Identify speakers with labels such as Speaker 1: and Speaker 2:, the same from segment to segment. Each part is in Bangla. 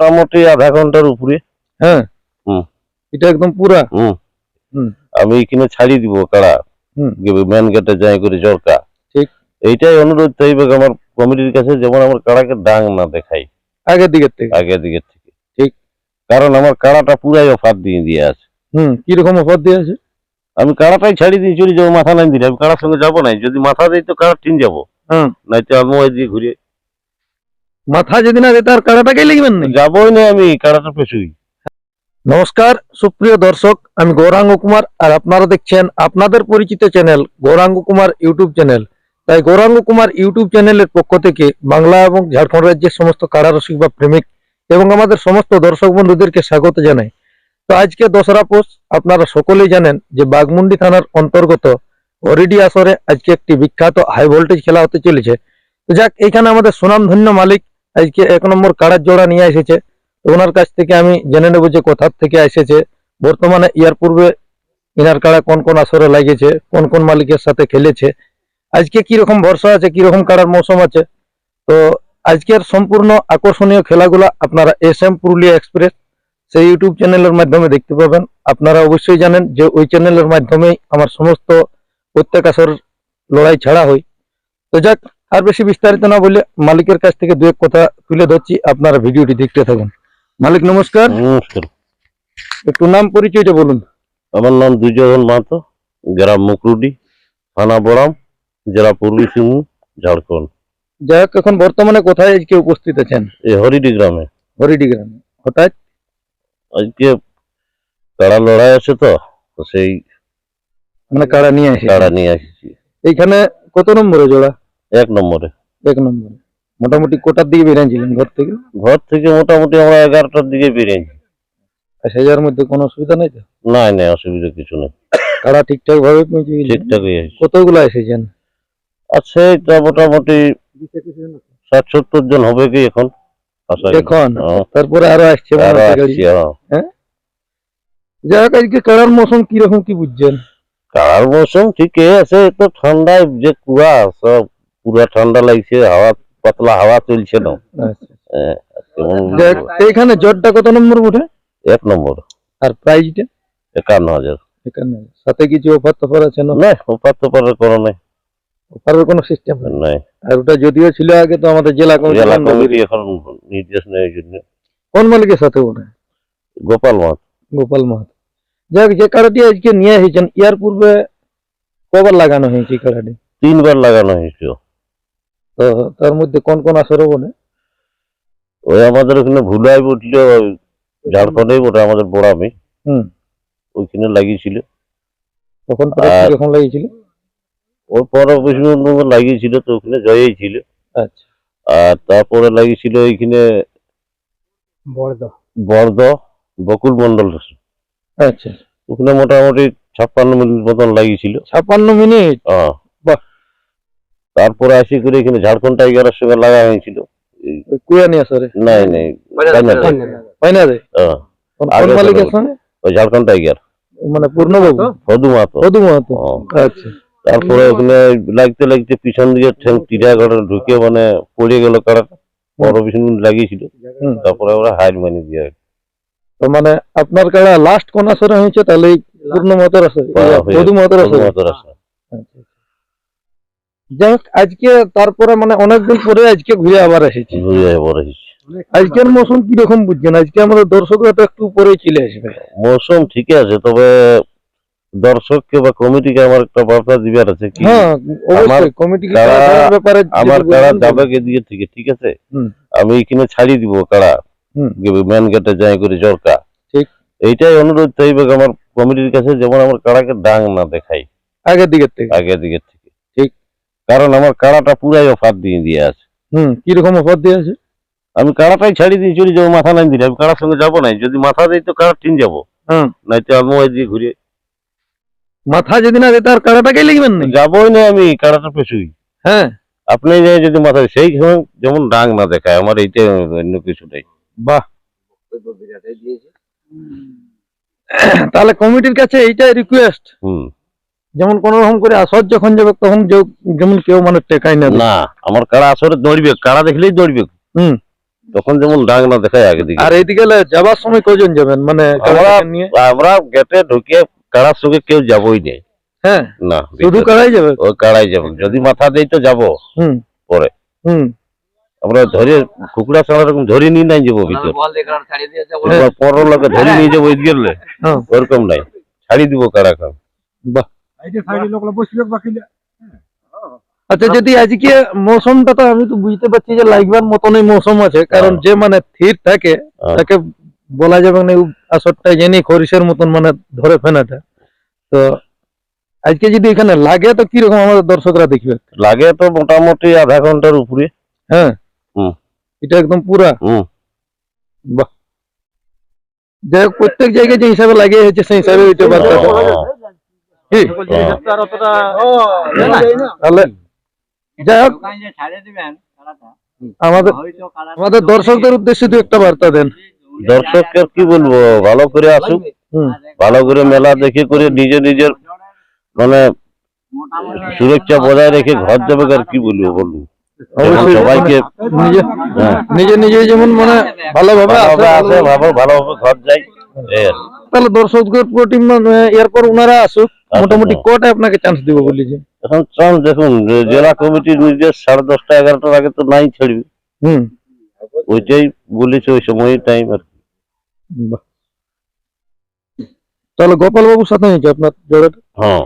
Speaker 1: মোটামুটি আধা ঘণ্টার উপরে।
Speaker 2: হ্যাঁ।
Speaker 1: হুম।
Speaker 2: এটা একদম পুরা।
Speaker 1: আমি এখানে ছাড়ি দিব কাড়া।
Speaker 2: হুম।
Speaker 1: মেন গেটে যাই করে জরকা
Speaker 2: ঠিক।
Speaker 1: এইটাই অনুরোধ চাইবে আমার কমিটির কাছে যেমন আমার কাড়াকে ডাং না দেখাই।
Speaker 2: আগের দিকের থেকে।
Speaker 1: আগের দিকের থেকে।
Speaker 2: ঠিক।
Speaker 1: কারণ আমার কাড়াটা পুরাই অফার দিয়ে দিয়ে আছে।
Speaker 2: হুম কীরকম অফার দিয়েছে
Speaker 1: আমি কাড়াটাই ছাড়ি দিয়ে চলে যাব মাথা নাই দিলে। আমি কাড়ার সঙ্গে যাব না যদি মাথা দিই তো কাড়া টিন যাব।
Speaker 2: হ্যাঁ
Speaker 1: নাই তো আমি ওই দিয়ে ঘুরে
Speaker 2: মাথা যদি না দিতে আর কাড়াটাকেই লিখবেন না?
Speaker 1: যাবোই না আমি কাড়াটা পেছুই।
Speaker 2: নমস্কার সুপ্রিয় দর্শক আমি গৌরাঙ্গ কুমার আর আপনারা দেখছেন আপনাদের পরিচিত channel Gauranga Kumar YouTube channel. তাই গৌরাঙ্গ কুমার ইউটিউব চ্যানেলের পক্ষ থেকে বাংলা এবং ঝাড়খণ্ড রাজ্যের সমস্ত কারারসিক বা প্রেমিক এবং আমাদের সমস্ত দর্শক বন্ধুদেরকে স্বাগত জানাই। তো আজকে দশরা পোষ আপনারা সকলেই জানেন যে বাগমুন্ডি থানার অন্তর্গত হরিডি আসরে আজকে একটি বিখ্যাত হাই ভোল্টেজ খেলা হতে চলেছে। তো যাক এখানে আমাদের সুনামধন্য মালিক আজকে এক নম্বর কাড়ার জোড়া নিয়ে এসেছে। তো ওনার কাছ থেকে আমি জেনে নেব যে কোথার থেকে এসেছে। বর্তমানে ইয়ার পূর্বে ইনার কাড়া কোন কোন আসরে লাগিয়েছে, কোন কোন মালিকের সাথে খেলেছে, আজকে রকম ভরসা আছে রকম কাড়ার মৌসুম আছে। তো আজকের সম্পূর্ণ আকর্ষণীয় খেলাগুলা আপনারা এস এম পুরুলিয়া এক্সপ্রেস সেই ইউটিউব চ্যানেলের মাধ্যমে দেখতে পাবেন। আপনারা অবশ্যই জানেন যে ওই চ্যানেলের মাধ্যমেই আমার সমস্ত প্রত্যেক আসর লড়াই ছাড়া হয়। তো যাক আর বেশি বিস্তারিত না বলে মালিকের কাছ থেকে দু এক কথা তুলে ধরছি। আপনারা ভিডিওটি দেখতে থাকুন। মালিক নমস্কার।
Speaker 1: নমস্কার।
Speaker 2: একটু নাম পরিচয়টা বলুন।
Speaker 1: আমার নাম দুর্যোধন মাহাতো গ্রাম মুকরুডি থানা বড়াম জেলা পূর্বী সিংভূম ঝাড়খণ্ড।
Speaker 2: যাই হোক এখন বর্তমানে কোথায় আজকে উপস্থিত আছেন?
Speaker 1: এই হরিডি গ্রামে।
Speaker 2: হরিডি গ্রামে। হঠাৎ?
Speaker 1: আজকে কাড়া লড়াই আছে তো তো সেই
Speaker 2: মানে কাড়া নিয়ে আসি
Speaker 1: কাড়া নিয়ে আসছি
Speaker 2: এইখানে কত নম্বরে জোড়া?
Speaker 1: এক নম্বরে।
Speaker 2: এক নম্বরে। মোটামুটি কোটার দিকে বেরিয়েছিলেন ঘর থেকে?
Speaker 1: ঘর থেকে মোটামুটি আমরা এগারোটার দিকে বেরিয়েছি
Speaker 2: আর সেজার মধ্যে কোনো অসুবিধা নেই তো?
Speaker 1: নাই নাই অসুবিধা কিছু নেই।
Speaker 2: কাড়া ঠিকঠাক ভাবে
Speaker 1: ঠিকঠাকই
Speaker 2: কতগুলো এসেছেন?
Speaker 1: আছে তা মোটামুটি ষাট সত্তর জন হবে কি এখন?
Speaker 2: এখন?
Speaker 1: হ্যাঁ,
Speaker 2: তারপরে আরও আসছে।
Speaker 1: আসছি, হ্যাঁ।
Speaker 2: যাই হোক আজকে কাড়ার মৌসুম কীরকম কি বুঝছেন?
Speaker 1: কার মৌসুম ঠিকই আছে তো ঠান্ডায় যে কুয়া সব পুরা ঠান্ডা লাগছে হাওয়া পাতলা হাওয়া চলছে না।
Speaker 2: আচ্ছা। তো এইখানে জটটা কত নম্বর উঠে
Speaker 1: এক নম্বর।
Speaker 2: আর প্রাইজটা?
Speaker 1: একান্ন হাজার।
Speaker 2: এখানে সাথে কিছু অফার টফার আছে না?
Speaker 1: করো
Speaker 2: অফারের কোনো সিস্টেম নেই?
Speaker 1: নাই।
Speaker 2: আর ওটা যদিও ছিল আগে তো আমাদের জেলা কমিটি
Speaker 1: জেলা কমিটি এখন নির্দেশ নেই জন্য।
Speaker 2: কোন মালিকের সাথে ওটা
Speaker 1: গোপাল
Speaker 2: গোপাল মাহাতো। যে কাড়াটি আজকে নিয়ে এসেছেন ইয়ার পূর্বে কবার লাগানো হয়েছে কাড়াটি
Speaker 1: তিনবার লাগানো হয়েছিল
Speaker 2: তো তার মধ্যে কোন কোন আসরে বলে
Speaker 1: ওই আমাদের ওখানে ভুলাই উঠল ঝাড়খণ্ডেই ওটা আমাদের বড়ামি।
Speaker 2: হুম।
Speaker 1: ওইখানে লাগিয়েছিল।
Speaker 2: তখন প্রায় লাগিয়েছিল?
Speaker 1: ওর পরে বিষ্ণু লাগিয়েছিল তো ওখানে জয়েই ছিল।
Speaker 2: আচ্ছা।
Speaker 1: আর তারপরে লাগিয়েছিল ওইখানে
Speaker 2: বড়দা।
Speaker 1: বর্দ বকুল মন্ডল
Speaker 2: আচ্ছা।
Speaker 1: ওখানে মোটামুটি ছাপ্পান্ন মিনিট মতন লাগিয়েছিল।
Speaker 2: ছাপ্পান্ন মিনিট?
Speaker 1: হ্যাঁ। তারপরে আসি করে এখানে ঝাড়খণ্ড টাইগারের সঙ্গে লাগা হয়েছিল।
Speaker 2: কুয়ানি
Speaker 1: নাই নাই ফাইনালে।
Speaker 2: হয়
Speaker 1: হ্যাঁ, ঝাড়খণ্ড টাইগার।
Speaker 2: মানে পূর্ণবাবু?
Speaker 1: ফদু মাহাতো।
Speaker 2: মধু মাহাতো। আচ্ছা।
Speaker 1: তারপরে ওখানে লাগতে লাগতে পিছন দিকে ঠ্যাং টিরা ঘরে ঢুকে মানে পড়ে গেল কারা বড় পিছন লাগিয়েছিল।
Speaker 2: হুম।
Speaker 1: তারপরে ওরা হাইল মানি দিয়ে
Speaker 2: তো মানে আপনার কাড়া লাস্ট কোন আসরে হয়েছে? তাহলে পূর্ণ মাতার আসরে
Speaker 1: হ্যাঁ,
Speaker 2: মাতার
Speaker 1: ফদু
Speaker 2: আসরে।
Speaker 1: মাহাতোর আসে।
Speaker 2: আচ্ছা, আচ্ছা। যাই হোক আজকে তারপরে মানে অনেকদিন পরে আজকে ঘুরে আবার এসেছি।
Speaker 1: ঘুরে বড়
Speaker 2: আজকের মৌসুম কীরকম বুঝছেন? আজকে আমাদের দর্শকরা তো একটু পরে চলে আসবে।
Speaker 1: মৌসুম ঠিকই আছে তবে দর্শককে বা কমিটিকে আমার একটা বার্তা দিবার আছে কি?
Speaker 2: হ্যাঁ অবশ্যই ব্যাপারে
Speaker 1: আমার যাবে দিয়ে থেকে ঠিক আছে? আমি এখানে ছাড়ি দিব
Speaker 2: হুম।
Speaker 1: মেন গেটে যাই করে জরকা
Speaker 2: ঠিক।
Speaker 1: এইটাই অনুরোধ চাইবে আমার কমিটির কাছে যেমন আমার কাড়াকে ডাং না দেখাই।
Speaker 2: আগের দিকের থেকে।
Speaker 1: আগের দিকের থেকে।
Speaker 2: ঠিক।
Speaker 1: কারণ আমার কাড়াটা পুরাই অফার দিয়ে দিয়ে আছে।
Speaker 2: হুম কীরকম অফার দিয়ে আছে?
Speaker 1: আমি কাড়াটাই ছাড়ি দিয়ে চলে যাব মাথা নাই দিলে। আমি কাড়ার সঙ্গে যাব নাই যদি মাথা দিই তো কাড়া টিন যাব।
Speaker 2: হুম।
Speaker 1: নাই তো আমি ওই দিয়ে ঘুরে
Speaker 2: মাথা যদি না দিতে আর কাড়াটাকেই লিখবেন না
Speaker 1: যাবোই না আমি কাড়াটা পেছুই।
Speaker 2: হ্যাঁ।
Speaker 1: আপনি যদি মাথায় সেই সময় যেমন ডাং না দেখায় আমার এইটাই অন্য কিছু নেই
Speaker 2: বাহ তাহলে কমিটির কাছে এইটাই রিকোয়েস্ট
Speaker 1: হুম।
Speaker 2: যেমন কোন রকম করে আসর যখন যাবে তখন যেমন কেউ মানে টেকাই না।
Speaker 1: না আমার কাড়া আসরে দৌড়বে কাড়া দেখলেই দৌড়বে।
Speaker 2: হুম।
Speaker 1: তখন যেমন ডাক না দেখায় আগে দিকে।
Speaker 2: আর এইদিকে যাবার সময় কজন যাবেন? মানে
Speaker 1: আমরা
Speaker 2: কাড়াকে নিয়ে?
Speaker 1: আমরা গেটে ঢুকে কাড়ার সঙ্গে কেউ যাবই নেই
Speaker 2: হ্যাঁ।
Speaker 1: না
Speaker 2: শুধু। কাড়াই যাবে?
Speaker 1: ওই কাড়াই যাব। যদি মাথা দেই তো যাব।
Speaker 2: হুম।
Speaker 1: পরে।
Speaker 2: হুম।
Speaker 1: আমরা ধরে কুকুড়া ছাড়া রকম ধরে নিয়ে নাই যাব ভিতর। পরের লোকে ধরে নিয়ে যাব ঈদ গেলে।
Speaker 2: হ্যাঁ।
Speaker 1: ওরকম নাই। ছাড়ি দিব কাড়া খাম
Speaker 2: বাহ। আচ্ছা যদি আজকে মৌসুমটা তো আমি তো বুঝতে পারছি যে লাগবার মতনই মৌসুম আছে কারণ
Speaker 1: হ্যাঁ।
Speaker 2: যে মানে স্থির থাকে
Speaker 1: হ্যাঁ।
Speaker 2: তাকে বলা যাবে না আসরটা জেনে খরিসের মতন মানে ধরে ফেনাটা। তো আজকে যদি এখানে লাগে তো কীরকম আমাদের দর্শকরা দেখবে?
Speaker 1: লাগে তো মোটামুটি আধা ঘণ্টার উপরে।
Speaker 2: হ্যাঁ।
Speaker 1: হুম।
Speaker 2: এটা একদম পুরা।
Speaker 1: হুম।
Speaker 2: বাহ। যাই হোক প্রত্যেক জায়গায় যে হিসাবে লাগিয়ে হয়েছে সেই হিসাবে ওইটা বার্তা আমাদের আমাদের দর্শকদের উদ্দেশ্যে দু একটা বার্তা দেন।
Speaker 1: দর্শককে কি বলব? ভালো করে আসুক।
Speaker 2: হুম।
Speaker 1: ভালো করে মেলা দেখে করে নিজে নিজের মানে সুরক্ষা বজায় রেখে ঘর যাবে আর কি বলব বলব
Speaker 2: অবশ্যই।
Speaker 1: সবাইকে
Speaker 2: নিজে
Speaker 1: হ্যাঁ,
Speaker 2: নিজে নিজে যেমন মানে ভালোভাবে
Speaker 1: ভালোভাবে ঘর যাই।
Speaker 2: তাহলে দর্শকদের প্রতি এরপর ওনারা আসুক
Speaker 1: আচ্ছা,
Speaker 2: মোটামুটি
Speaker 1: হ্যাঁ।
Speaker 2: কটা আপনাকে চান্স দিব বলি যে?
Speaker 1: এখন চল দেখুন জেলা কমিটির নির্দেশ সাড়ে দশটা এগারোটার আগে তো নাই ছাড়বি।
Speaker 2: হুম।
Speaker 1: ওইটাই বলেছে ওই সময় টাইম আর কি।
Speaker 2: তাহলে গোপাল বাবুর সাথে হয়েছে আপনার জোড়াটা
Speaker 1: হ্যাঁ।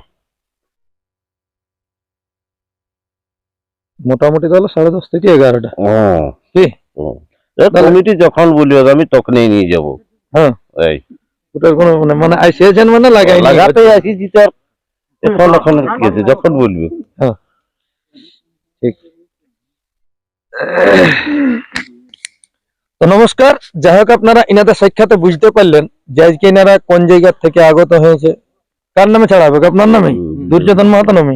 Speaker 2: মোটামুটি তাহলে সাড়ে দশ থেকে এগারোটা।
Speaker 1: হ্যাঁ।
Speaker 2: কি?
Speaker 1: কমিটি যখন বলবে আমি তখনই নিয়ে যাব।
Speaker 2: হ্যাঁ।
Speaker 1: এই।
Speaker 2: ওটার কোনো মানে মানে আইসিয়েছেন মানে লাগাই
Speaker 1: লাগাতে আসি জিতার এখন এখন আছে যখন বলবে।
Speaker 2: ঠিক। তো নমস্কার যাই হোক আপনারা ইনাদের সাক্ষাতে বুঝতে পারলেন যে আজকে ইনারা কোন জায়গা থেকে আগত হয়েছে। কার নামে ছাড়া হবে? আপনার নামে? দুর্যোধন মাহাতো নামে?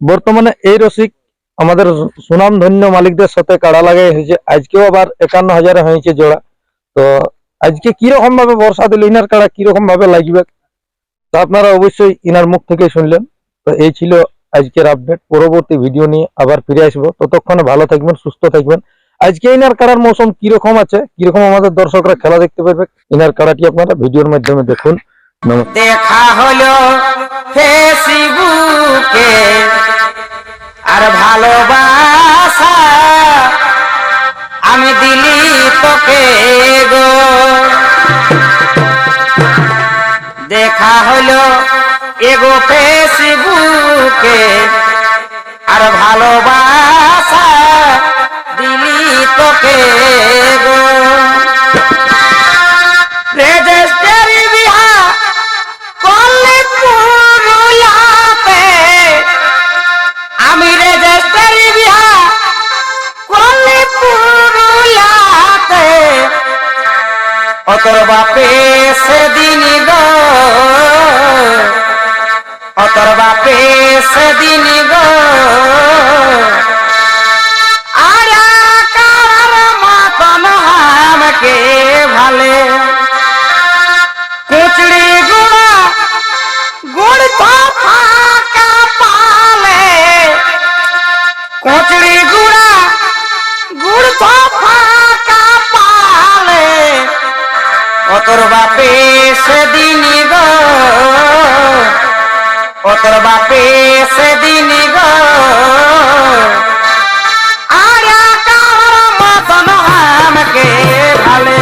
Speaker 2: বর্তমানে এই রসিক আমাদের সুনাম ধন্য মালিকদের সাথে কাড়া লাগাই হয়েছে। আজকেও আবার একান্ন হাজারে হয়েছে জোড়া। তো আজকে কীরকম ভাবে বর্ষা দিল, ইনার কাড়া কীরকম ভাবে লাগবে? তা আপনারা অবশ্যই ইনার মুখ থেকে শুনলেন। তো এই ছিল আজকের আপডেট পরবর্তী ভিডিও নিয়ে আবার ফিরে আসব। ততক্ষণে ভালো থাকবেন, সুস্থ থাকবেন। আজকে ইনার কাড়ার মৌসুম কীরকম আছে? কীরকম আমাদের দর্শকরা খেলা দেখতে পারবে? ইনার কাড়াটি আপনারা ভিডিওর মাধ্যমে দেখুন।
Speaker 3: দেখা হলো দেখা হলো, এগো ফেসবুকে আর ভালোবাসা দিলি তোকে গো। রেজিস্ট্রি বিহা করলে পুরুলাতে আমি রেজিস্ট্রি বাপে সেদিন অতর বাপে সেদিন গো অতর বাপে সেদিন গো। অতর বাপে সেদিন গো। আর কার মতন আমাকে ভালে